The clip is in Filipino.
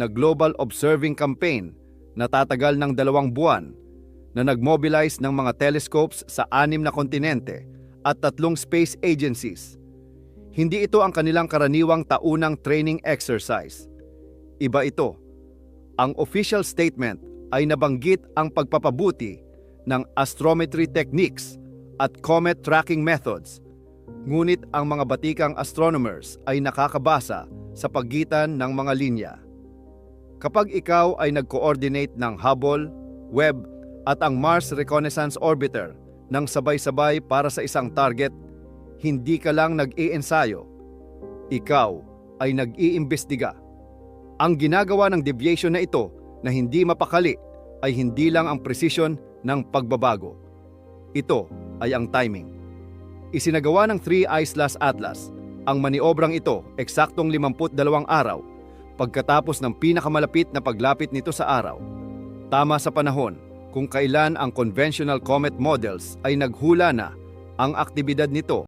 na Global Observing Campaign na tatagal ng dalawang buwan na nagmobilize ng mga telescopes sa anim na kontinente at tatlong space agencies. Hindi ito ang kanilang karaniwang taunang training exercise. Iba ito. Ang official statement ay nabanggit ang pagpapabuti ng astrometry techniques at comet tracking methods. Ngunit ang mga batikang astronomers ay nakakabasa sa pagitan ng mga linya. Kapag ikaw ay nag-coordinate ng Hubble, Webb at ang Mars Reconnaissance Orbiter ng sabay-sabay para sa isang target, hindi ka lang nag-iensayo. Ikaw ay nag-iimbestiga. Ang ginagawa ng deviation na ito na hindi mapakali ay hindi lang ang precision ng pagbabago. Ito ay ang timing. Isinagawa ng Three Islas Atlas ang maniobrang ito eksaktong 52 araw pagkatapos ng pinakamalapit na paglapit nito sa araw. Tama sa panahon kung kailan ang conventional comet models ay naghula na ang aktibidad nito